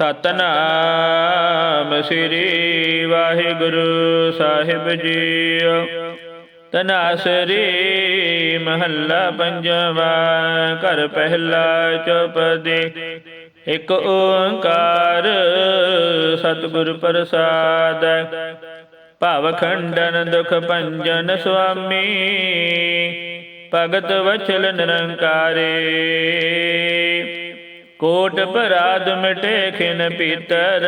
ਸਤਨਾਮ ਸ੍ਰੀ ਵਾਹਿਗੁਰੂ ਸਾਹਿਬ ਜੀਓ। ਤਨਾਸਰੀ ਮਹੱਲਾ ਪੰਜਵਾ ਘਰ ਪਹਿਲਾ ਚੌਪਦੀ ਇੱਕ ਓੰਕਾਰ ਸਤਿਗੁਰ ਪ੍ਰਸਾਦ ਭਾਵ ਖੰਡਨ ਦੁਖ ਭੰਜਨ ਸੁਆਮੀ। ਭਗਤ ਵਚਲ ਨਿਰੰਕਾਰੇ। ਕੋਟ ਪਰਾਦ ਮਿਟੇ ਖਿਨ ਪੀਤਰ,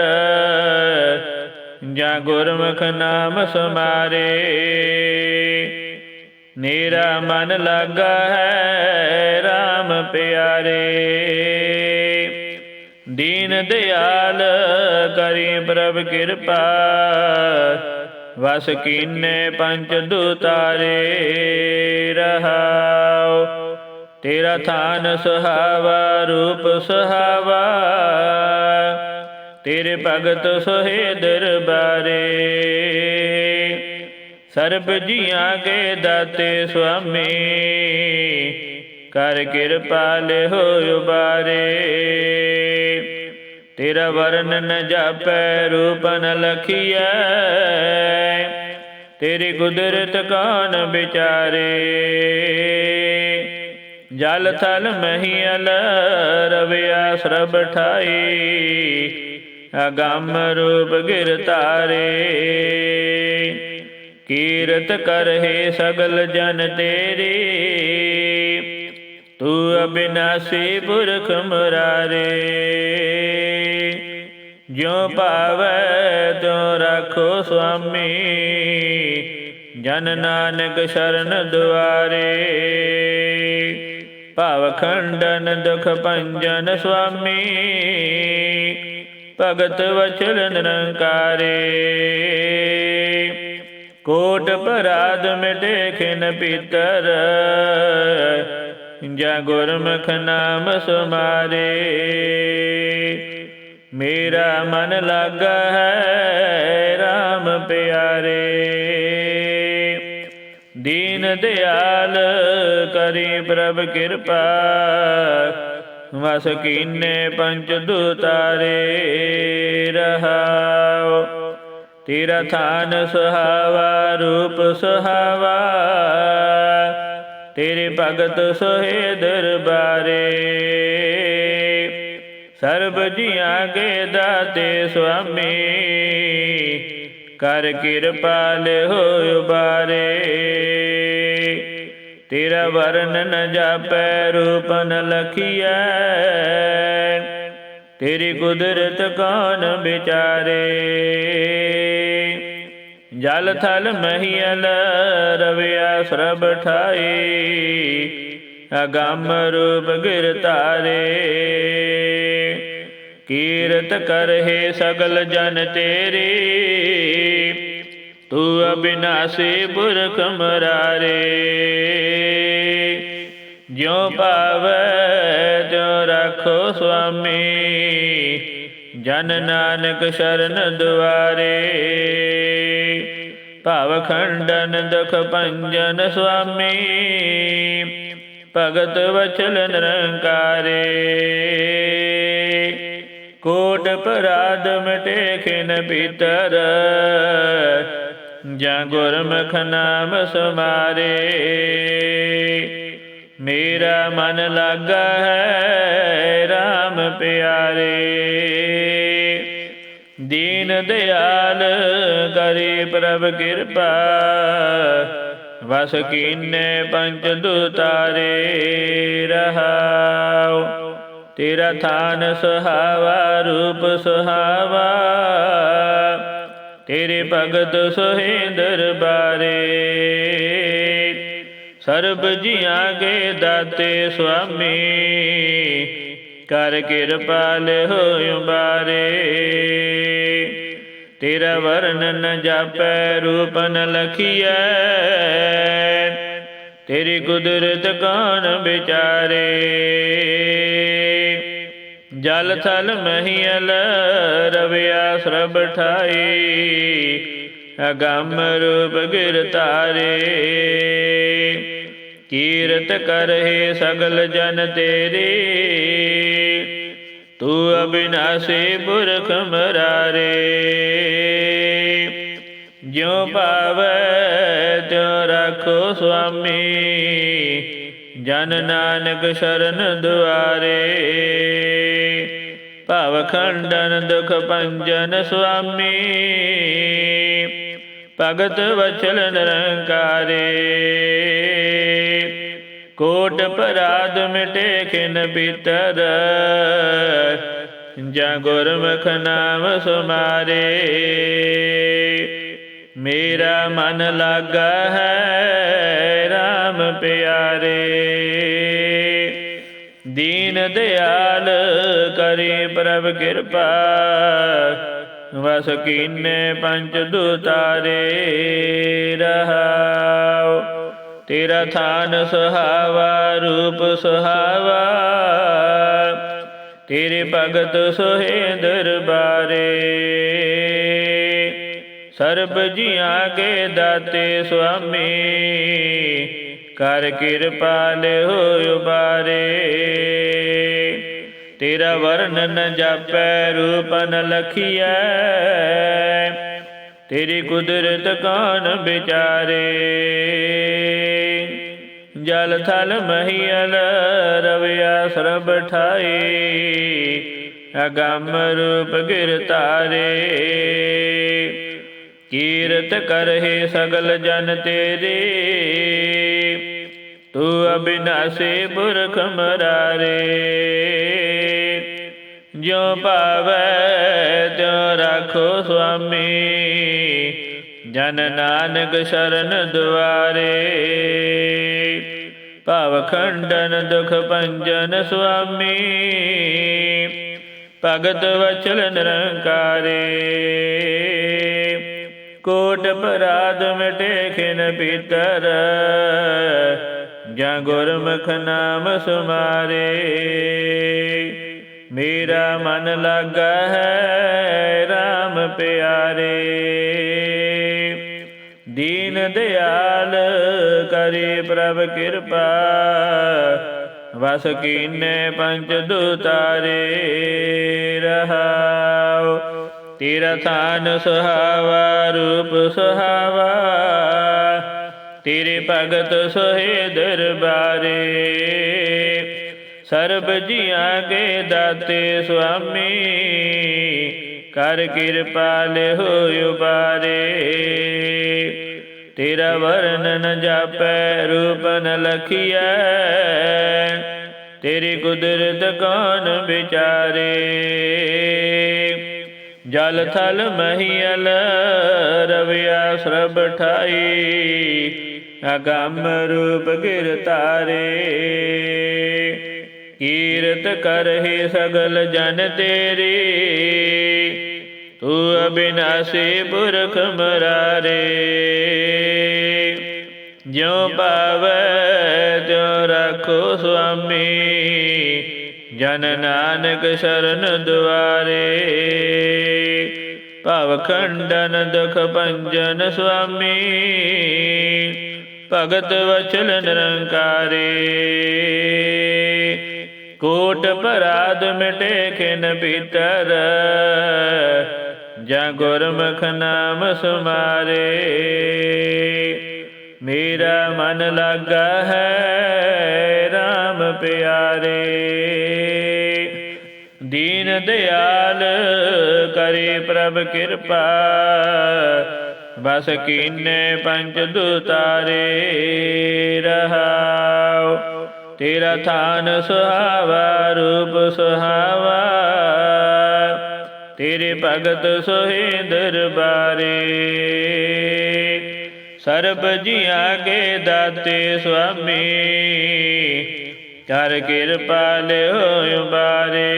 ਜਾਂ ਗੁਰਮੁਖ ਨਾਮ ਸਮਾਰੇ। ਮੇਰਾ ਮਨ ਲੱਗਾ ਹੈ RAM ਪਿਆਰੇ। ਦੀਨ ਦਿਆਲ ਕਰੀ ਪ੍ਰਭ ਕਿਰਪਾ, ਵਸ ਕੀਨੇ ਪੰਜ ਦੂਤਾਰੇ ਰਹਾਉ। ਤੇਰਾ ਥਾਨ ਸੁਹਾਵਾ, ਰੂਪ ਸੁਹਾਵਾ। ਤੇਰੇ ਭਗਤ ਸੋਹੇ ਦਰਬਾਰੇ। ਸਰਬ ਜੀਆਂ ਕੇ ਦਾਤੇ ਸੁਆਮੀ, ਕਰ ਕਿਰਪਾ ਲੈ ਹੋ ਉਬਾਰੇ। ਤੇਰਾ ਵਰਨ ਨ ਜਾਪੈ, ਰੂਪ ਨ ਲਖੀਐ। ਤੇਰੀ ਕੁਦਰਤ ਕਾਨ ਵਿਚਾਰੇ? ਜਲ ਥਲ ਮਹੀਲ ਰਵਿਆ ਸਰਬ ਠਾਈ, ਅਗੰਮ ਰੂਪ ਗਿਰ ਤਾਰੇ ਕੀਰਤ ਕਰਹਿ ਸਗਲ ਜਨ ਤੇਰੀ, ਤੂੰ ਅਬਿਨਾਸੀ ਪੁਰਖ ਮੁਰਾਰੇ। ਜਿਉ ਪਾਵੈ ਤਿਉ ਰੱਖੋ ਸੁਆਮੀ, ਜਨ ਨਾਨਕ ਸ਼ਰਨ ਦੁਆਰੇ। ਭਵ ਖੰਡਨ ਦੁਖ ਭੰਜਨ ਸੁਆਮੀ। ਭਗਤ ਵਚਲ ਨਿਰੰਕਾਰੇ। ਕੋਟ ਪਰਾਦ ਮਿਟੇ ਖਿਨ ਪੀਤਰ। ਜਾਂ ਗੁਰਮੁਖ ਨਾਮ ਸੁਮਾਰੇ। ਮੇਰਾ ਮਨ ਲਾਗਾ ਹੈ RAM ਪਿਆਰੇ। ਦੀਨ ਦਿਆਲ ਕਰੀ ਪ੍ਰਭ ਕਿਰਪਾ। ਵਸ ਕੀਨੇ ਪੰਜ ਦੂਤਾਰੇ ਰਹਾਉ। ਤੇਰਾ ਥਾਨ ਸੁਹਾਵਾ, ਰੂਪ ਸੁਹਾਵਾ। ਤੇਰੇ ਭਗਤ ਸੋਹੇ ਦਰਬਾਰੇ। ਸਰਬ ਜੀਆਂ ਕੇ ਦਾਤੇ ਸੁਆਮੀ। ਕਰ ਕਿਰਪਾ ਲੈ ਹੋ ਤੇਰਾ ਵਰਨ ਨ ਜਾਪੈ, ਰੂਪ ਨ ਲਖੀਐ। ਤੇਰੀ ਕੁਦਰਤ ਕਾਨ ਵਿਚਾਰੇ? ਜਲ ਥਲ ਮਹੀਲ ਰਵਿਆ ਸਰਬ ਠਾਈ। ਅਗੰਮ ਰੂਪ ਗਿਰ ਤਾਰੇ ਕੀਰਤ ਕਰਹਿ ਸਗਲ ਜਨ ਤੇਰੇ। ਤੂੰ ਅਬਿਨਾਸੀ ਪੁਰਖ ਮਰਾਰੇ। ਜਿਉ ਪਾਵੈ ਤਿਉ ਰੱਖੋ ਸੁਆਮੀ। ਜਨ ਨਾਨਕ ਸ਼ਰਨ ਦੁਆਰੇ। ਭਾਵ ਖੰਡਨ ਦੁਖ ਭੰਜਨ ਸੁਆਮੀ। ਭਗਤ ਵਚਲ ਨਿਰੰਕਾਰੇ। ਕੋਟ ਪਰਾਦ ਮਿਟੇ ਖਿਨ ਪੀਤਰ, ਜਾਂ ਗੁਰਮੁਖ ਨਾਮ ਸਮਾਰੇ। ਮੇਰਾ ਮਨ ਲਾਗਾ ਹੈ RAM ਪਿਆਰੇ। ਦੀਨ ਦਿਆਲ ਕਰੀ ਪ੍ਰਭ ਕਿਰਪਾ, ਵਸ ਕੀਨੇ ਪੰਜ ਦੂਤਾਰੇ ਰਹਾਉ। ਤੇਰਾ ਥਾਨ ਸੁਹਾਵਾ, ਰੂਪ ਸੁਹਾਵਾ। ਤੇਰੇ ਭਗਤ ਸੋਹੇ ਦਰਬਾਰੇ ਸਰਬ ਜੀਆਂ ਕੇ ਦਾਤੇ ਸੁਆਮੀ, ਕਰ ਕਿਰਪਾਲ ਹੋਇ ਬਾਰੇ। ਤੇਰਾ ਵਰਨ ਨ ਜਾਪੈ, ਰੂਪ ਨ ਲਖੀਐ। ਤੇਰੀ ਕੁਦਰਤ ਕਾਨ ਵਿਚਾਰੇ? ਜਲ ਥਲ ਮਹੀਲ ਰਵਿਆ ਸਰਬ ਠਾਈ, ਅਗੰਮ ਰੂਪ ਗਿਰ ਤਾਰੇ ਕੀਰਤ ਕਰਹਿ ਸਗਲ ਜਨ ਤੇਰੇ, ਤੂੰ ਅਬਿਨਾਸੀ ਪੁਰਖ ਮਰਾਰੇ। ਜਿਉ ਪਾਵੈ ਤਿਉ ਰੱਖੋ ਸੁਆਮੀ, ਜਨ ਨਾਨਕ ਸ਼ਰਨ ਦੁਆਰੇ। ਭਵ ਖੰਡਨ ਦੁਖ ਪੰਜਨ ਸੁਆਮੀ ਭਗਤ ਵਚਲ ਨਿਰੰਕਾਰੇ ਕੋਟ ਪਰਾਧ ਮਿਟੇ ਖਿਨ ਭੀਤਰ ਜਾਂ ਗੁਰਮੁਖ ਨਾਮ ਸੁਮਾਰੇ ਮੇਰਾ ਮਨ ਲਾਗਾ ਹੈ RAM ਪਿਆਰੇ ਦੀਨ ਦਿਆਲ ਕਰੀ ਪ੍ਰਭ ਕਿਰਪਾ। ਵਸ ਕੀਨੇ ਪੰਜ ਦੁਤਾਰੇ ਰਹਾਉ। ਤੇਰਾ ਥਾਨ ਸੁਹਾਵਾ, ਰੂਪ ਸੁਹਾਵਾ। ਤੇਰੇ ਭਗਤ ਸੋਹੇ ਦਰਬਾਰੇ। ਸਰਬ ਜੀਆਂ ਕੇ ਦਾਤੇ ਸੁਆਮੀ। ਕਰ ਕਿਰਪਾਲ ਹੋਇ ਉਬਾਰੇ ਤੇਰਾ ਵਰਣਨ ਨ ਜਾਪੈ, ਰੂਪ ਨ ਲਖੀਐ। ਤੇਰੀ ਕੁਦਰਤ ਕਾਨ ਵਿਚਾਰੇ? ਜਲ ਥਲ ਮਹੀਲ ਰਵਿਆ ਸਰਬ ਠਾਈ ਅਗੰਮ ਰੂਪ ਗਿਰ ਤਾਰੇ ਕੀਰਤ ਕਰਹਿ ਸਗਲ ਜਨ ਤੇਰੇ। ਤੂੰ ਅਬਿਨਾਸੀ ਪੁਰਖ ਮਰਾਰੇ, ਜਿਉ ਪਾਵੈ ਤਿਉ ਰਾਖੋ ਸੁਆਮੀ, ਜਨ ਨਾਨਕ ਸ਼ਰਨ ਦੁਆਰੇ। ਭਵ ਖੰਡਨ ਦੁਖ ਪੰਜਨ ਸੁਆਮੀ, ਭਗਤ ਵਚਲ ਨਿਰੰਕਾਰੇ। ਕੋਟ ਪਰਾਧ ਮਿਟੇ ਖਿਨ ਪੀਤਰ ਜਾਂ ਗੁਰਮੁਖ ਨਾਮ ਸੁਮਾਰੇ। ਮੇਰਾ ਮਨ ਲੱਗਾ ਹੈ RAM ਪਿਆਰੇ। ਦੀਨ ਦਿਆਲ ਕਰੇ ਪ੍ਰਭ ਕਿਰਪਾ। ਵਸ ਕੀਨੇ ਪੰਜ ਦੁਤਾਰੇ ਰਹਾਉ। ਤੇਰਾ ਥਾਨ ਸੁਹਾਵਾ ਰੂਪ ਸੁਹਾਵਾ। ਤੇਰੇ ਭਗਤ ਸੋਹੇ ਦਰਬਾਰੇ। ਸਰਬ ਜੀਆਂ ਕੇ ਦਾਤੇ ਸੁਆਮੀ, ਕਰ ਕਿਰਪਾਲ ਹੋਇ ਉਬਾਰੇ। ਤੇਰਾ ਵਰਣਨ ਨ ਜਾਪੈ, ਰੂਪ ਨ ਲਖੀਐ। ਤੇਰੀ ਕੁਦਰਤ ਕੌਣ ਵਿਚਾਰੇ। ਜਲ ਥਲ ਮਹੀਲ ਰਵਿਆ ਸਰਬ ਠਾਈ। ਅਗੰਮ ਰੂਪ ਗਿਰ ਤਾਰੇ। ਕੀਰਤ ਕਰਹਿ ਸਗਲ ਜਨ ਤੇਰੇ। ਤੂੰ ਅਬਿਨਾਸੀ ਪੁਰਖ ਮਰਾਰੇ। ਜਿਉ ਪਾਵੈ ਤਿਉ ਰੱਖੋ ਸੁਆਮੀ। ਜਨ ਨਾਨਕ ਸ਼ਰਨ ਦੁਆਰੇ। ਭਵ ਖੰਡਨ ਦੁਖ ਭੰਜਨ ਸੁਆਮੀ। ਭਗਤ ਵਚਨ ਨਿਰੰਕਾਰੇ। ਕੋਟ ਪਰਾਧ ਮਿਟੇ ਖਿਨ ਭੀਤਰ ਜਾਂ ਗੁਰਮੁਖ ਨਾਮ ਸੁਮਾਰੇ। ਮੇਰਾ ਮਨ ਲਾਗਾ ਹੈ RAM ਪਿਆਰੇ। ਦੀਨ ਦਿਆਲ ਕਰੇ ਪ੍ਰਭ ਕਿਰਪਾ। ਬਸ ਕੀਨੇ ਪੰਜ ਦੁਤਾਰੇ ਰਹਾਉ ਤੇਰਾ ਥਾਨ ਸੁਹਾਵਾ, ਰੂਪ ਸੁਹਾਵਾ। ਤੇਰੇ ਭਗਤ ਸੋਹੇ ਦਰਬਾਰੇ, ਸਰਬ ਜੀਆਂ ਕੇ ਦਾਤੇ ਸੁਆਮੀ ਕਰ ਕਿਰਪਾਲ ਹੋਇ ਬਾਰੇ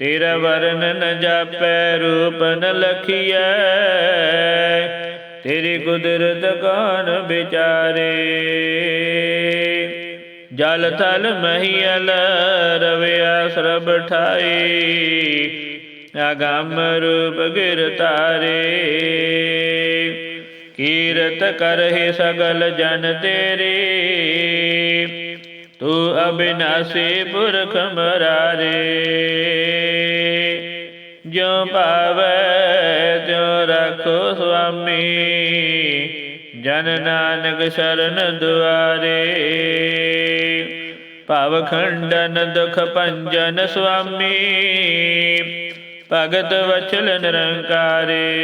ਤੇਰਾ ਵਰਨ ਨ ਜਾਪੈ, ਰੂਪ ਨ ਲਖੀਐ। ਤੇਰੀ ਕੁਦਰਤ ਕੌਣ ਵਿਚਾਰੇ? ਜਲ ਥਲ ਮਹੀਲ ਰਵਿਆ ਸਰਬ ਠਾਈ ਅਗੰਮ ਰੂਪ ਗਿਰ ਤਾਰੇ ਕੀਰਤ ਕਰਹਿ ਸਗਲ ਜਨ ਤੇਰੇ। ਤੂੰ ਅਬਿਨਾਸੀ ਪੁਰਖ ਮਰਾਰੇ। ਜਿਉ ਭਾਵੈ, ਤਿਉ ਰੱਖੋ ਸੁਆਮੀ। ਜਨ ਨਾਨਕ ਸ਼ਰਨ ਦੁਆਰੇ। ਭਵ ਖੰਡਨ ਦੁਖ ਭੰਜਨ ਸੁਆਮੀ। ਭਗਤ ਵਚਲ ਨਿਰੰਕਾਰੇ।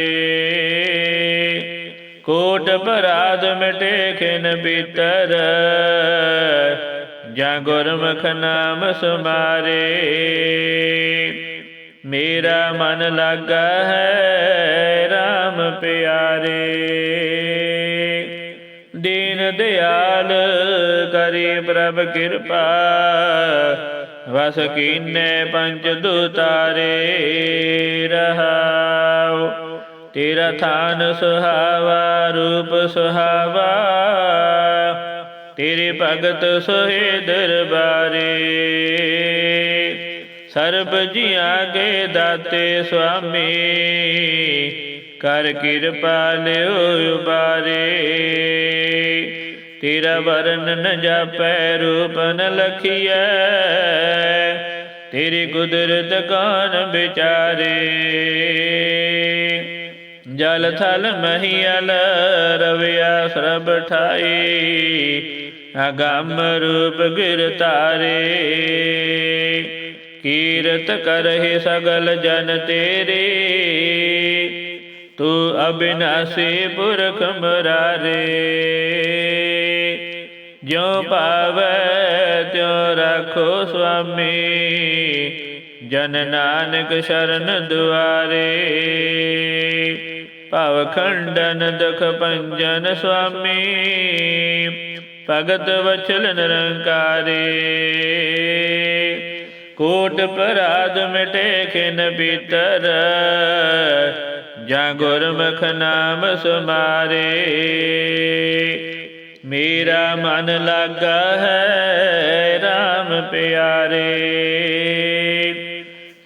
ਕੋਟ ਪਰਾਧ ਮਿਟੇ ਖਿਨ ਬੀਤਰ। ਜਾਂ ਗੁਰਮੁਖ ਨਾਮ ਸੁਮਾਰੇ ਮੇਰਾ ਮਨ ਲੱਗਾ ਹੈ RAM ਪਿਆਰੇ। ਦੀਨ ਦਿਆਲ ਕਰੇ ਪ੍ਰਭ ਕਿਰਪਾ, ਵਸ ਕੀਨੇ ਪੰਜ ਦੁਤਾਰੇ ਰਹਾਉ। ਤੇਰਾ ਥਾਨ ਸੁਹਾਵਾ, ਰੂਪ ਸੁਹਾਵਾ ਤੇਰੇ ਭਗਤ ਸੋਹਿ ਦਰਬਾਰੇ। ਸਰਬ ਜੀਆਂ ਕੇ ਦਾਤੇ ਸੁਆਮੀ, ਕਰ ਕਿਰਪਾ ਲਿਓ ਉਬਾਰੇ। ਤੇਰਾ ਵਰਨ ਨ ਜਾਪੈ ਰੂਪ ਨ ਲਖੀਐ, ਤੇਰੀ ਕੁਦਰਤ ਕਾਨ ਵਿਚਾਰੇ। ਜਲ ਥਲ ਮਹੀਲ ਰਵਿਆ ਸਰਬ ਠਾਈ ਅਗੰਮ ਰੂਪ ਗਿਰ ਤਾਰੇ ਕੀਰਤ ਕਰਹਿ ਸਗਲ ਜਨ ਤੇਰੇ। ਤੂੰ ਅਬਿਨਾਸੀ ਪੁਰਖ ਮਰਾਰੇ, ਜਿਉ ਭਾਵੈ ਤਿਉ ਰੱਖੋ ਸੁਆਮੀ। ਜਨ ਨਾਨਕ ਸ਼ਰਨ ਦੁਆਰੇ, ਭਵ ਖੰਡਨ ਦੁਖ ਭੰਜਨ ਸੁਆਮੀ। ਭਗਤ ਵਚਲ ਨਿਰੰਕਾਰੇ। ਕੋਟ ਪਰਾਧ ਮਿਟੇ ਖਿਨ ਬੀਤਰ ਜਾਂ ਗੁਰਮੁਖ ਨਾਮ ਸੁਮਾਰੇ। ਮੇਰਾ ਮਨ ਲੱਗਾ ਹੈ RAM ਪਿਆਰੇ।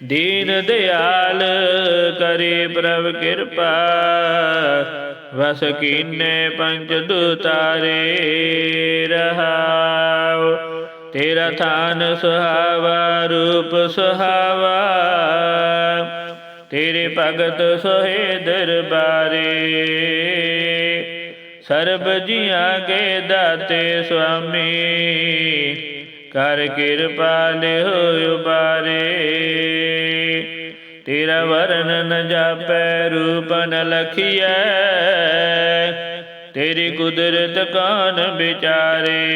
ਦੀਨ ਦਿਆਲ ਕਰੀ ਪ੍ਰਭ ਕਿਰਪਾ। ਵਸ ਕੀਨੇ ਪੰਜ ਦੁਤਾਰੇ ਰਹਾਉ। ਤੇਰਾ ਥਾਨ ਸੁਹਾਵਾ ਰੂਪ ਸੁਹਾਵਾ। ਤੇਰੇ ਭਗਤ ਸੋਹਿ ਦਰਬਾਰੇ। ਸਰਬ ਜੀਆਂ ਕੇ ਦਾਤੇ ਸੁਆਮੀ, ਕਰ ਕਿਰਪਾ ਲਿਓ ਬਾਰੇ ਤੇਰਾ ਵਰਨ ਨ ਜਾਪੈ ਰੂਪ ਨ ਲਖੀਐ। ਤੇਰੀ ਕੁਦਰਤ ਕਾਨ ਵਿਚਾਰੇ।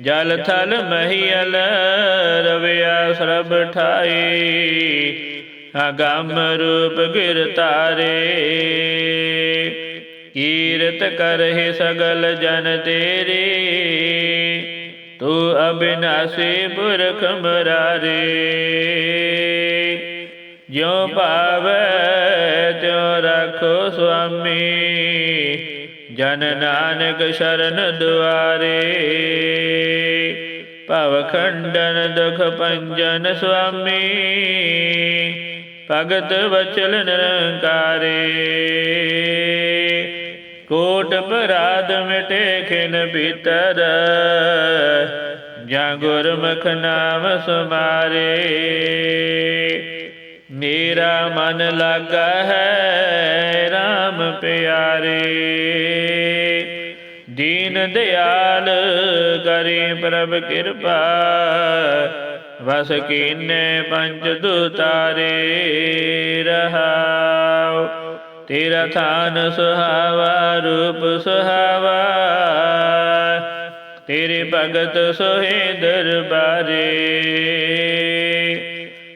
ਜਲ ਥਲ ਮਹੀਲ ਰਵਿਆ ਸਰਬ ਠਾਈ। ਅਗੰਮ ਰੂਪ ਗਿਰ ਤਾਰੇ ਕੀਰਤ ਕਰਹਿ ਸਗਲ ਜਨ ਤੇਰੇ। ਤੂੰ ਅਬਿਨਾਸੀ ਪੁਰਖ ਮਰਾਰੇ, ਜਿਉ ਭਾਵੈ ਤਿਉ ਰੱਖੋ ਸੁਆਮੀ, ਜਨ ਨਾਨਕ ਸ਼ਰਨ ਦੁਆਰੇ। ਭਵ ਖੰਡਨ ਦੁਖ ਭੰਜਨ ਸੁਆਮੀ, ਭਗਤ ਵਚਲ ਨਿਰੰਕਾਰੇ। ਕੋਟ ਪਰਾਧ ਮਿਟੇ ਖਿਨ ਭੀਤਰ ਜਾਂ ਗੁਰਮੁਖ ਨਾਮ ਸੁਮਾਰੇ। ਮੇਰਾ ਮਨ ਲਾਗਾ ਹੈ RAM ਪਿਆਰੇ। ਦੀਨ ਦਿਆਲ ਕਰੇ ਪ੍ਰਭ ਕਿਰਪਾ। ਵਸ ਕੀਨੇ ਪੰਜ ਦੁਤਾਰੇ ਰਹਾਉ ਤੇਰਾ ਥਾਨ ਸੁਹਾਵਾ ਰੂਪ ਸੁਹਾਵਾ। ਤੇਰੇ ਭਗਤ ਸੋਹਿ ਦਰਬਾਰੇ।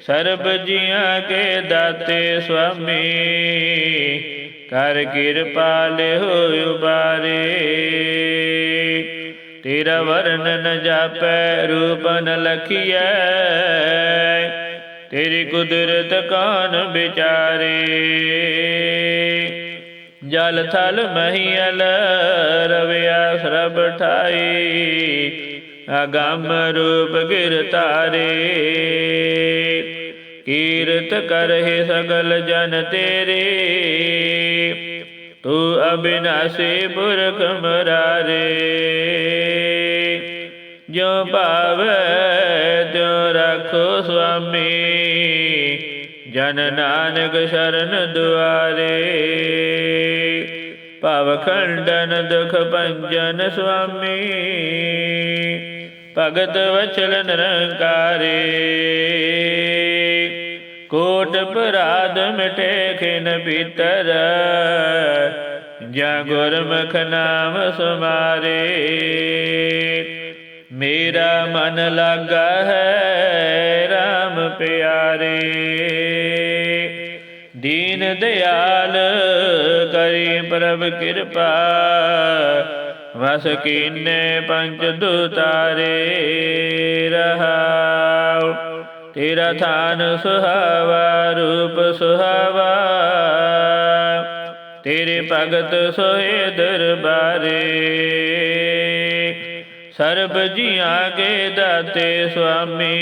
ਸਰਬ ਜੀਆਂ ਕੇ ਦਾਤੇ ਸੁਆਮੀ, ਕਰ ਕਿਰਪਾ ਲਿਓ ਉਬਾਰੇ। ਤੇਰਾ ਵਰਨ ਨ ਜਾਪੈ ਰੂਪ ਨ ਲਖੀਐ। ਤੇਰੀ ਕੁਦਰਤ ਕਾਨ ਵਿਚਾਰੇ? ਜਲ ਥਲ ਮਹੀਲ ਰਵਿਆ ਸਰਬ ਠਾਈ, ਅਗੰਮ ਰੂਪ ਗਿਰ ਤਾਰੇ ਕੀਰਤ ਕਰਹਿ ਸਗਲ ਜਨ ਤੇਰੇ, ਤੂੰ ਅਬਿਨਾਸੀ ਪੁਰਖ ਮਰਾਰੇ। ਜੋ ਭਾਵੈ ਤਿਉ ਰੱਖੋ ਸੁਆਮੀ, ਜਨ ਨਾਨਕ ਸ਼ਰਨ ਦੁਆਰੇ। ਭਵ ਖੰਡਨ ਦੁਖ ਭੰਜਨ ਸੁਆਮੀ, ਭਗਤ ਵਚਲ ਨਿਰੰਕਾਰੇ। ਕੋਟ ਪਰਾਧ ਮਿਟੇ ਖਿਨ ਭੀਤਰ ਜਾਂ ਗੁਰਮੁਖ ਨਾਮ ਸੁਮਾਰੇ। ਮੇਰਾ ਮਨ ਲੱਗਾ ਹੈ RAM ਪਿਆਰੇ। ਦੀਨ ਦਿਆਲ ਕਰੀ ਪ੍ਰਭ ਕਿਰਪਾ, ਵਸ ਕੀਨੇ ਪੰਜ ਦੁਤਾਰੇ ਰਹਾਉ। ਤੇਰਾ ਥਾਨ ਸੁਹਾਵਾ ਰੂਪ ਸੁਹਾਵਾ, ਤੇਰੇ ਭਗਤ ਸੋਏ ਦਰਬਾਰੇ। ਸਰਬ ਜੀਆਂ ਕੇ ਦਾਤੇ ਸੁਆਮੀ।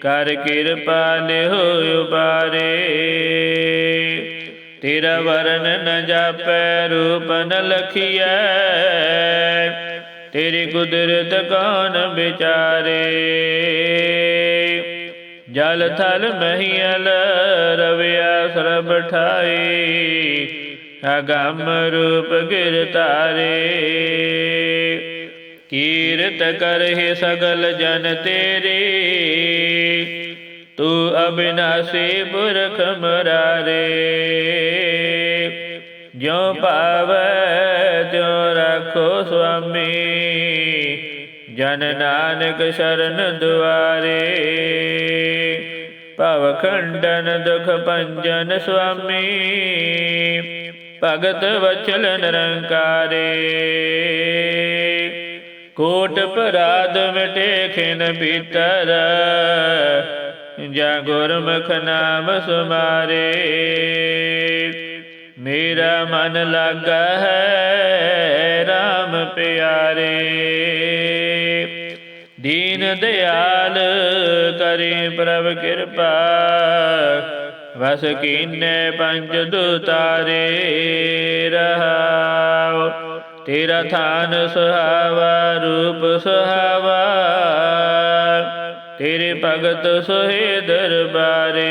ਕਰ ਕਿਰਪਾ ਲਿਓ ਉਬਾਰੇ। ਤੇਰਾ ਵਰਨ ਨ ਜਾਪੈ, ਰੂਪ ਨ ਲਖੀਐ। ਤੇਰੀ ਕੁਦਰਤ ਕੌਣ ਵਿਚਾਰੇ। ਜਲ ਥਲ ਮਹੀਲ ਰਵਿਆ ਸਰਬ ਠਾਈ। ਅਗੰਮ ਰੂਪ ਗਿਰ ਤਾਰੇ ਕੀਰਤ ਕਰਹਿ ਸਗਲ ਜਨ ਤੇਰੇ। ਤੂੰ ਅਬਿਨਾਸੀ ਪੁਰਖ ਮਰਾਰੇ। ਜੋ ਪਾਵੈ ਤਿਉ ਰੱਖੋ ਸੁਆਮੀ। ਜਨ ਨਾਨਕ ਸ਼ਰਨ ਦੁਆਰੇ। ਭਵ ਖੰਡਨ ਦੁਖ ਭੰਜਨ ਸੁਆਮੀ। ਭਗਤ ਵਚਲ ਨਿਰੰਕਾਰੇ। ਕੋਟ ਪਰਾਧ ਮਿਟੇ ਖਿਨ ਭੀਤਰ ਜਾਂ ਗੁਰਮੁਖ ਨਾਮ ਸੁਮਾਰੇ। ਮੇਰਾ ਮਨ ਲੱਗਾ ਹੈ RAM ਪਿਆਰੇ। ਦੀਨ ਦਿਆਲ ਕਰੇ ਪ੍ਰਭ ਕਿਰਪਾ, ਵਸ ਕੀਨੇ ਪੰਜ ਦੁਤਾਰੇ ਰਹਾਉ ਤੇਰਾ ਥਾਨ ਸੁਹਾਵਾ, ਰੂਪ ਸੁਹਾਵਾ। ਤੇਰੇ ਭਗਤ ਸੋਏ ਦਰਬਾਰੇ।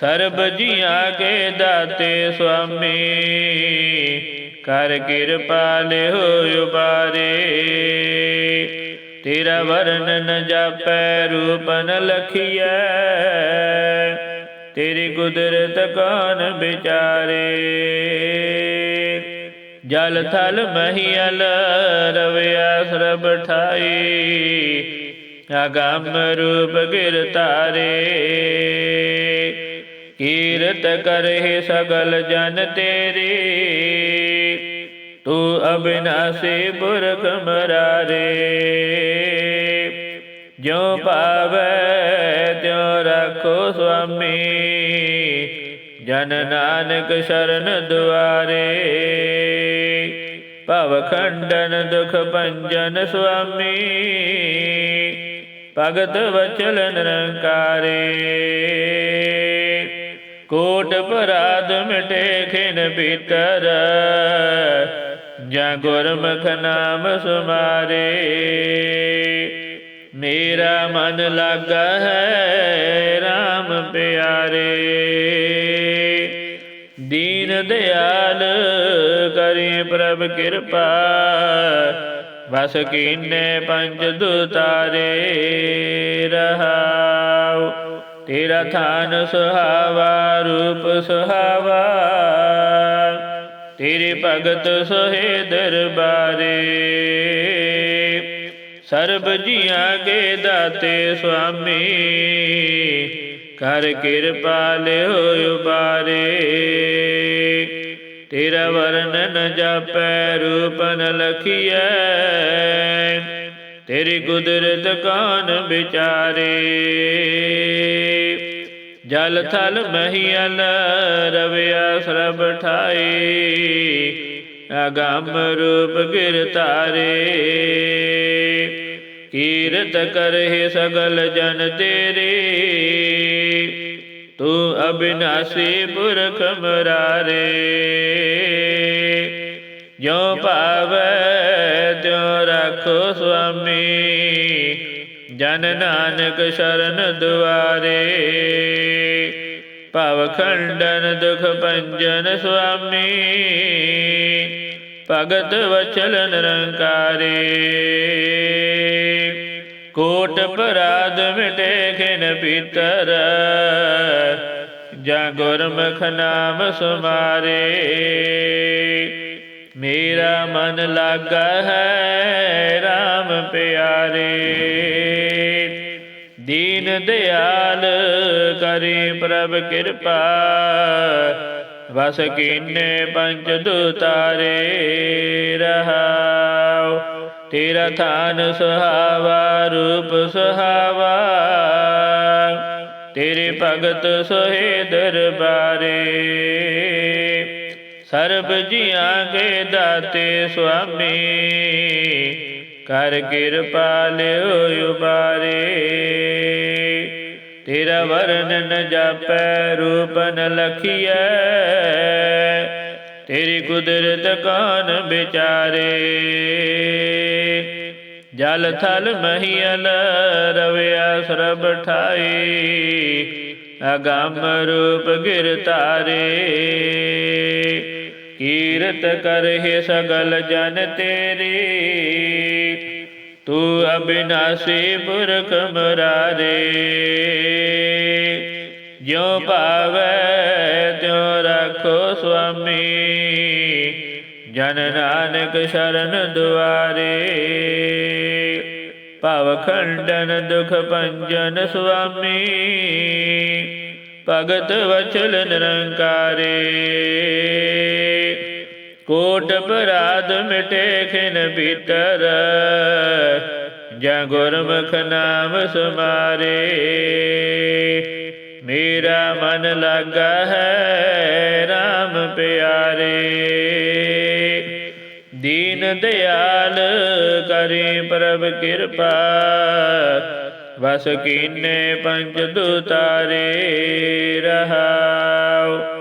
ਸਰਬ ਜੀਆਂ ਕੇ ਦਾਤੇ ਸੁਆਮੀ, ਕਰ ਕਿਰਪਾ ਲਿਓ ਉਬਾਰੇ। ਤੇਰਾ ਵਰਨ ਨ ਜਾਪੈ ਰੂਪ ਨ ਲਖੀਐ। ਤੇਰੀ ਕੁਦਰਤ ਕੌਣ ਵਿਚਾਰੇ? ਜਲ ਥਲ ਮਹੀਲ ਰਵਿਆ ਸਰਬ ਠਾਈ, ਅਗੰਮ ਰੂਪ ਗਿਰ ਤਾਰੇ ਕੀਰਤ ਕਰਹਿ ਸਗਲ ਜਨ ਤੇਰੀ, ਤੂੰ ਅਬਿਨਾਸੀ ਬੁਰਖ ਮਰਾਰੇ। ਜੋ ਪਾਵੈ ਤਿਉ ਰੱਖੋ ਸੁਆਮੀ। ਜਨ ਨਾਨਕ ਸ਼ਰਨ ਦੁਆਰੇ। ਭਵ ਖੰਡਨ ਦੁਖ ਭੰਜਨ ਸੁਆਮੀ। ਭਗਤ ਵਚਲ ਨਿਰੰਕਾਰੇ। ਕੋਟ ਪਰਾਧ ਮਿਟੇ ਖਿਨ ਭੀਤਰ। ਜਾਂ ਗੁਰਮੁਖ ਨਾਮ ਸੁਮਾਰੇ। ਮੇਰਾ ਮਨ ਲੱਗਾ ਹੈ RAM ਪਿਆਰੇ। ਦੀਨ ਦਿਆਲ ਕਰੇ ਪ੍ਰਭ ਕਿਰਪਾ ਵਸ ਕੀਨੇ ਪੰਜ ਦੁਤਾਰੇ ਰਹਾਉ। ਤੇਰਾ ਥਾਨ ਸੁਹਾਵਾ, ਰੂਪ ਸੁਹਾਵਾ। ਤੇਰੇ ਭਗਤ ਸੋਹੇ ਦਰਬਾਰੇ। ਸਰਬ ਜੀਆਂ ਕੇ ਦਾਤੇ ਸੁਆਮੀ ਕਰ ਕਿਰਪਾ ਲਿਓ ਉਬਾਰੇ। ਤੇਰਾ ਵਰਨ ਨ ਜਾਪੈ, ਰੂਪ ਨ ਲਖੀਐ। ਤੇਰੀ ਕੁਦਰਤ ਕਾਨ ਵਿਚਾਰੇ? ਜਲ ਥਲ ਮਹੀਲ ਰਵਿਆ ਸਰਬ ਠਾਈ ਅਗੰਮ ਰੂਪ ਗਿਰ ਤਾਰੇ ਕੀਰਤ ਕਰਹਿ ਸਗਲ ਜਨ ਤੇਰੇ। ਤੂੰ ਅਬਿਨਾਸੀ ਪੁਰਖ ਮਰਾਰੇ। ਜਿਉ ਭਾਵੈ ਤਿਉ ਰੱਖੋ ਸੁਆਮੀ। ਜਨ ਨਾਨਕ ਸ਼ਰਨ ਦੁਆਰੇ। ਭਵ ਖੰਡਨ ਦੁਖ ਭੰਜਨ ਸੁਆਮੀ। ਭਗਤ ਵਚਲ ਨਿਰੰਕਾਰੇ। ਕੋਟ ਪਰਾਧ ਮਿਟੇ ਖਿਨ ਪੀਤਰ, ਜਾਂ ਗੁਰਮੁਖ ਨਾਮ ਸੁਮਾਰੇ। ਮੇਰਾ ਮਨ ਲਾਗਾ ਹੈ RAM ਪਿਆਰੇ। ਦੀਨ ਦਿਆਲ ਕਰੀ ਪ੍ਰਭ ਕਿਰਪਾ ਵਸ ਕੀਨੇ ਪੰਜ ਦੁਤਾਰੇ ਰਹਾਉ ਤੇਰਾ ਥਾਨ ਸੁਹਾਵਾ, ਰੂਪ ਸੁਹਾਵਾ। ਤੇਰੇ ਭਗਤ ਸੋਹੇ ਦਰਬਾਰੇ, ਸਰਬ ਜੀਆਂ ਕੇ ਦਾਤੇ ਸੁਆਮੀ। ਕਰ ਕਿਰਪਾ ਲਿਓ ਉਬਾਰੇ। ਤੇਰਾ ਵਰਨਨ ਜਾਪੈ ਰੂਪ ਨ ਲਖੀਐ। ਤੇਰੀ ਕੁਦਰਤ ਕਾਨ ਵਿਚਾਰੇ? ਜਲ ਥਲ ਮਹੀਲ ਰਵਿਆ ਸਰਬ ਠਾਈ, ਅਗੰਮ ਰੂਪ ਗਿਰ ਤਾਰੇ ਕੀਰਤ ਕਰਹਿ ਸਗਲ ਜਨ ਤੇਰੀ ਤੂੰ ਅਬਿਨਾਸੀ ਪੁਰਖ ਮਰਾਰੇ, ਜਿਉ ਭਾਵੈ ਤਿਉ ਰੱਖੋ ਸੁਆਮੀ, ਜਨ ਨਾਨਕ ਸ਼ਰਨ ਦੁਆਰੇ। ਭਵ ਖੰਡਨ ਦੁਖ ਭੰਜਨ ਸੁਆਮੀ, ਭਗਤ ਵਚਲ ਨਿਰੰਕਾਰੇ। ਕੋਟ ਪਰਾਧ ਮਿਟੇ ਖਿਨ ਭੀਤਰ, ਜਾਂ ਗੁਰਮੁਖ ਨਾਮ ਸੁਮਾਰੇ। ਮੇਰਾ ਮਨ ਲੱਗਾ ਹੈ RAM ਪਿਆਰੇ। ਦੀਨ ਦਿਆਲ ਕਰੇ ਪ੍ਰਭ ਕਿਰਪਾ, ਵਸ ਕੀਨੇ ਪੰਜ ਦੁਤਾਰੇ ਰਹਾਉ।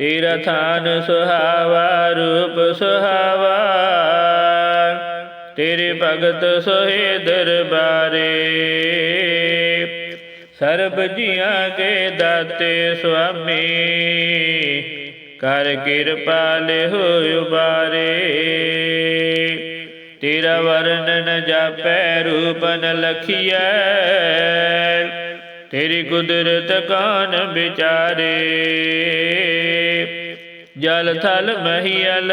ਤੇਰਾ ਥਾਨ ਸੁਹਾਵਾ, ਰੂਪ ਸੁਹਾਵਾ। ਤੇਰੇ ਭਗਤ ਸੋਹੇ ਦਰਬਾਰੇ। ਸਰਬ ਜੀਆਂ ਕੇ ਦਾਤੇ ਸੁਆਮੀ, ਕਰ ਕਿਰਪਾ ਲਿਹੁ ਉਬਾਰੇ। ਤੇਰਾ ਵਰਣਨ ਜਾਪੈ ਰੂਪ ਨ ਲਖੀਐ। ਤੇਰੀ ਕੁਦਰਤ ਕਾਨ ਵਿਚਾਰੇ? ਜਲ ਥਲ ਮਹੀਲ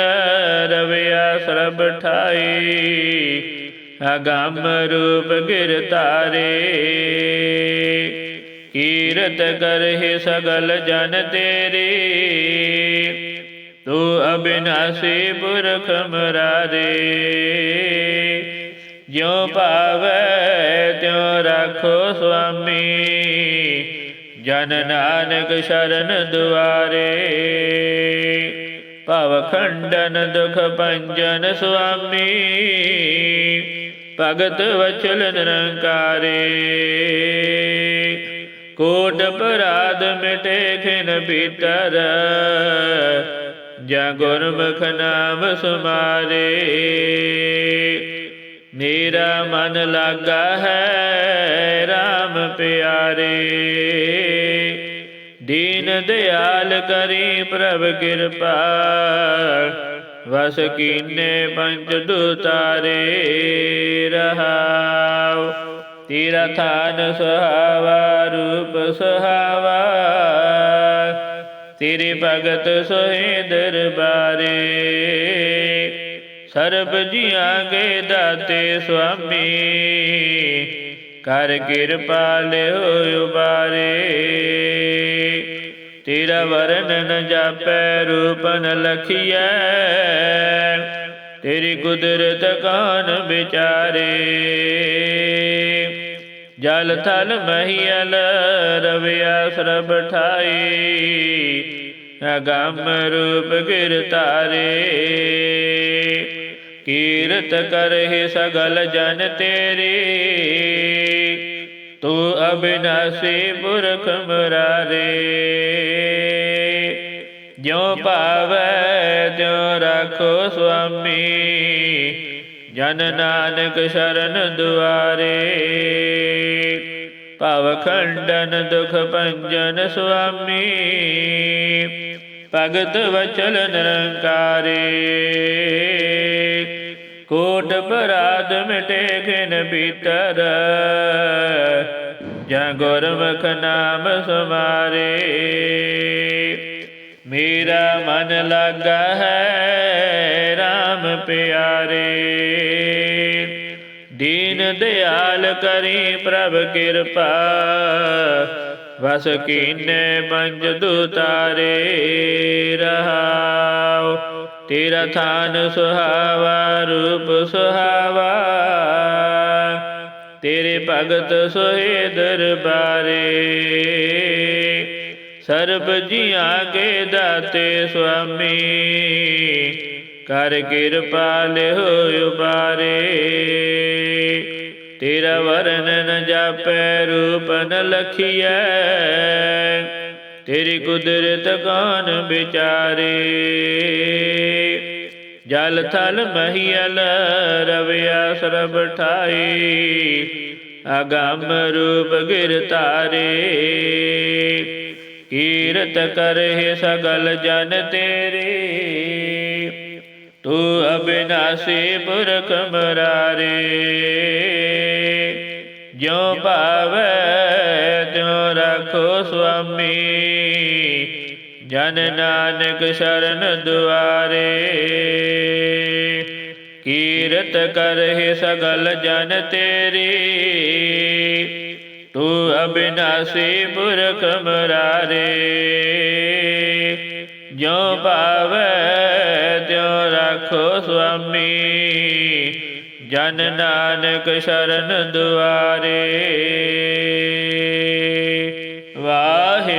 ਰਵਿਆ ਸਰਬ ਠਾਈ, ਅਗੰਮ ਰੂਪ ਗਿਰ ਤਾਰੇ ਕੀਰਤ ਕਰਹਿ ਸਗਲ ਜਨ ਤੇਰੇ, ਤੂੰ ਅਬਿਨਾਸੀ ਪੁਰਖ ਮਰਾਰੇ। ਜਿਉ ਭਾਵੈ ਤਿਉ ਰੱਖੋ ਸੁਆਮੀ, ਜਨ ਨਾਨਕ ਸ਼ਰਨ ਦੁਆਰੇ। ਭਵ ਖੰਡਨ ਦੁਖ ਭੰਜਨ ਸੁਆਮੀ, ਭਗਤ ਵਚਲ ਨਿਰੰਕਾਰੇ। ਕੋਟ ਪਰਾਧ ਮਿਟੇ ਖਿਨ ਭੀਤਰ, ਜਾਂ ਗੁਰਮੁਖ ਨਾਮ ਸੁਮਾਰੇ। ਮੇਰਾ ਮਨ ਲੱਗਾ ਹੈ RAM ਪਿਆਰੇ। ਦੀਨ ਦਿਆਲ ਕਰੀ ਪ੍ਰਭ ਕਿਰਪਾ, ਵਸ ਕੀਨੇ ਪੰਜ ਦੁਤਾਰੇ ਰਹਾਉ। ਤੇਰਾ ਥਾਨ ਸੁਹਾਵਾ, ਰੂਪ ਸੁਹਾਵਾ। ਤੇਰੇ ਭਗਤ ਸੋਹੇ ਦਰਬਾਰੇ। ਸਰਬ ਜੀਆਂ ਕੇ ਦਾਤੇ ਸੁਆਮੀ। ਕਰ ਕਿਰਪਾ ਲਿਓ ਉਬਾਰੇ। ਤੇਰਾ ਵਰਣਨ ਜਾਪੈ, ਰੂਪ ਨ ਲਖੀਐ। ਤੇਰੀ ਕੁਦਰਤ ਕਾਨ ਵਿਚਾਰੇ। ਜਲ ਥਲ ਮਹੀਲ ਰਵਿਆ ਸਰਬ ਠਾਈ। ਅਗੰਮ ਰੂਪ ਗਿਰ ਤਾਰੇ ਕੀਰਤ ਕਰਹਿ ਸਗਲ ਜਨ ਤੇਰੇ। ਤੂੰ ਅਬਿਨਾਸੀ ਪੁਰਖ ਮਰਾਰੇ। ਜਿਉ ਭਾਵੈ ਤਿਉ ਰਾਖੋ ਸੁਆਮੀ। ਜਨ ਨਾਨਕ ਸ਼ਰਨ ਦੁਆਰੇ। ਭਵ ਖੰਡਨ ਦੁਖ ਭੰਜਨ ਸੁਆਮੀ। ਭਗਤ ਵਚਲ ਨਿਰੰਕਾਰੇ। ਕੋਟ ਪਰਾਧ ਮਿਟੇ ਖਿਨ ਭੀਤਰ ਜਾਂ ਗੁਰਮੁਖ ਨਾਮ ਸੁਮਾਰੇ। ਮੇਰਾ ਮਨ ਲੱਗਾ ਹੈ RAM ਪਿਆਰੇ। ਦੀਨ ਦਿਆਲ ਕਰੀ ਪ੍ਰਭ ਕਿਰਪਾ। ਵਸ ਕੀਨੇ ਪੰਜ ਦੁਤਾਰੇ ਰਹਾਓ ਤੇਰਾ ਥਾਨ ਸੁਹਾਵਾ, ਰੂਪ ਸੁਹਾਵਾ। ਤੇਰੇ ਭਗਤ ਸੋਹੇ ਦਰਬਾਰੇ। ਸਰਬ ਜੀਆਂ ਕੇ ਦਾਤੇ ਸੁਆਮੀ ਕਰ ਕਿਰਪਾ ਲਿਓ ਉਬਾਰੇ। ਤੇਰਾ ਵਰਨ ਨ ਜਾਪੈ, ਰੂਪ ਨ ਲਖੀਐ। ਤੇਰੀ ਕੁਦਰਤ ਕੌਣ ਵਿਚਾਰੇ? ਜਲ ਥਲ ਮਹੀਲ ਰਵਿਆ ਸਰਬ ਠਾਈ, ਅਗੰਮ ਰੂਪ ਗਿਰ ਤਾਰੇ ਕੀਰਤ ਕਰਹਿ ਸਗਲ ਜਨ ਤੇਰੇ, ਤੂੰ ਅਬਿਨਾਸੀ ਪੁਰਖ ਮਰਾਰੇ। ਜਿਉ ਭਾਵੈ, ਤਿਉ ਰੱਖੋ ਸੁਆਮੀ। ਜਨ ਨਾਨਕ ਸ਼ਰਨ ਦੁਆਰੇ, ਕੀਰਤ ਕਰਹਿ ਸਗਲ ਜਨ ਤੇਰੀ। ਤੂੰ ਅਬਿਨਾਸੀ ਪੁਰਖ ਮਰਾਰੇ, ਜਿਉ ਭਾਵੈ ਤਿਉ ਰਾਖੋ ਸੁਆਮੀ। ਜਨ ਨਾਨਕ ਸ਼ਰਨ ਦੁਆਰੇ।